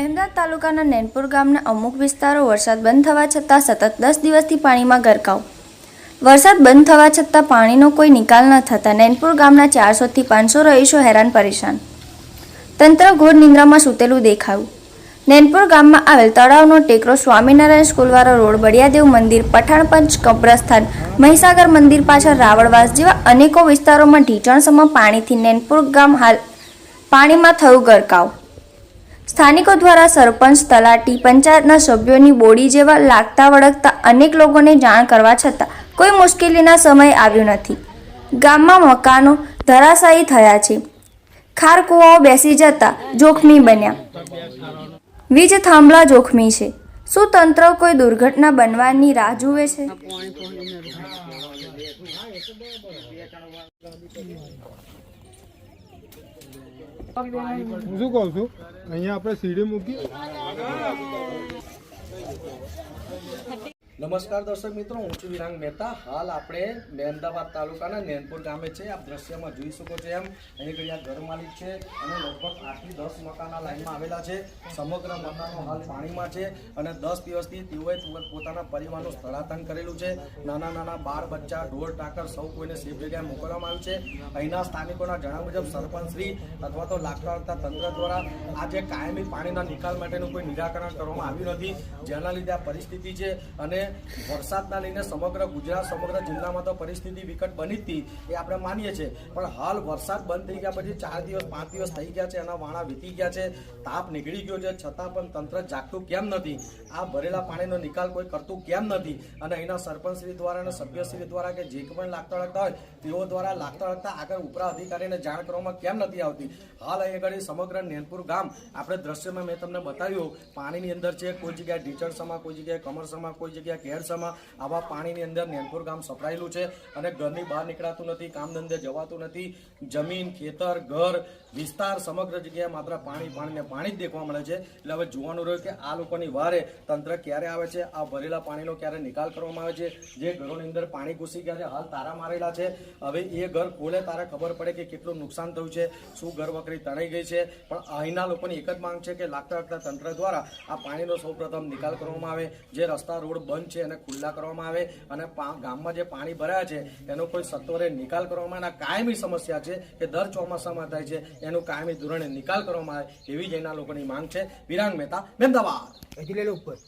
તાલુકાના નેનપુર ગામના અમુક વિસ્તારો વરસાદ બંધ થવા છતાં સતત દસ દિવસથી પાણીમાં ગરકાવ. વરસાદ બંધ થવા છતાં પાણીનો કોઈ નિકાલ ન થતાં નેનપુર ગામના ચારસોથી પાંચસો રહીશો હેરાન પરેશાન. તંત્ર ઘોર નિંદ્રામાં સૂતેલું દેખાયું. નેનપુર ગામમાં આવેલ તળાવનો ટેકરો સ્વામિનારાયણ સ્કૂલવાળો રોડ, બળિયાદેવ મંદિર પઠાણપંચ કબ્રસ્થાન, મહીસાગર મંદિર પાછળ રાવળવાસ જેવા અનેકો વિસ્તારોમાં ઢીચણસમાં પાણીથી નેનપુર ગામ હાલ પાણીમાં થયું ગરકાવ. સ્થાનિકો દ્વારા સરપંચ, તલાટી પંચાયતના સભ્યોની બોડી જેવા લાગતા વળગતા અનેક લોકોને જાણ કરવા છતાં કોઈ મુશ્કેલીના સમય આવ્યો નથી. ગામમાં મકાનો ધરાશાયી થયા છે. ખાર કૂવાઓ બેસી જતા જોખમી બન્યા. વીજ થાંભલા જોખમી છે. શું તંત્ર કોઈ દુર્ઘટના બનવાની રાહ જુએ છે? હું શું કહું છું? અહીંયા આપણે સીડી મૂકી. નમસ્કાર દર્શક મિત્રો, હું છું વિરાંગ મહેતા. હાલ આપણે મહેમદાવાદ તાલુકાના નેનપુર ગામે છે. આપ દ્રશ્યમાં જોઈ શકો છો એમ, અહીં ઘડી આ ઘર માલિક છે અને લગભગ આઠથી દસ મકાના લાઈનમાં આવેલા છે. સમગ્ર મકાનો હાલ પાણીમાં છે અને દસ દિવસથી તેઓએ પોતાના પરિવારનું સ્થળાંતર કરેલું છે. નાના નાના બાળ બચ્ચા, ઢોર, ટાકર સૌ કોઈને સેફ જગ્યાએ મોકલવામાં આવ્યું છે. અહીંના સ્થાનિકોના જણાવ્યા મુજબ સરપંચશ્રી અથવા તો લાગતા તંત્ર દ્વારા આજે કાયમી પાણીના નિકાલ માટેનું કોઈ નિરાકરણ કરવામાં આવ્યું નથી. જેના લીધે આ પરિસ્થિતિ છે અને વરસાદના લઈને સમગ્ર ગુજરાત, સમગ્ર જિલ્લામાં તો પરિસ્થિતિ વિકટ બની હતી, એ આપણે માનીએ છીએ. પણ હાલ વરસાદ બંધ થઈ ગયા પછી ચાર દિવસ, પાંચ દિવસ થઈ ગયા છે, એના વાણા વીતી ગયા છે, તાપ નીકળી ગયો છે, છતાં પણ તંત્ર જાગતું કેમ નથી? આ ભરેલા પાણીનો નિકાલ કોઈ કરતું કેમ નથી? અને અહીંના સરપંચશ્રી દ્વારા અને સભ્યશ્રી દ્વારા કે જે પણ લાગતા લાગતા હોય, તેઓ દ્વારા લાગતા લાગતા આગળ ઉપરા અધિકારીને જાણ કરવામાં કેમ નથી આવતી? હાલ અહીં આગળ સમગ્ર નેનપુર ગામ, આપણે દ્રશ્યમાં મેં તમને બતાવ્યું, પાણીની અંદર છે, કોઈ જગ્યાએ ઢીચણસામાં, કોઈ જગ્યાએ કમરસામાં, કોઈ જગ્યાએ કેરસામાં આવા પાણીની અંદર નેનપુર ગામ સપડાયેલું છે અને ઘરની બહાર નીકળાતું નથી, કામ ધંધે જવાતું નથી. જમીન, ખેતર, ઘર, વિસ્તાર, સમગ્ર જગ્યાએ માત્ર પાણી પાણીને પાણી જ દેખવા મળે છે. એટલે હવે જોવાનું રહ્યું કે આ લોકોની વારે તંત્ર ક્યારે આવે છે, આ ભરેલા પાણીનો ક્યારે નિકાલ કરવામાં આવે છે, જે ઘરોની અંદર પાણી ઘૂસી ગયા છે, હાલ તારા મારેલા છે. હવે એ ઘર ખોલે તારે ખબર પડે કે કેટલું નુકસાન થયું છે, શું ઘર વકરી તણાઈ ગઈ છે. પણ અહીંના લોકોની એક જ માંગ છે કે લાગતા લાગતા તંત્ર દ્વારા આ પાણીનો સૌપ્રથમ નિકાલ કરવામાં આવે, જે રસ્તા, રોડ બંધ છે એને ખુલ્લા કરવામાં આવે અને ગામમાં જે પાણી ભરાયા છે એનો કોઈ સત્વરે નિકાલ કરવામાં આવે કાયમી સમસ્યા છે કે દર ચોમાસામાં થાય છે, એનું કાયમી ધોરણે નિકાલ કરવામાં આવે એવી જ એના લોકોની માંગ છે. વિરાંગ મહેતા મહેમદાવાદ ઉપર.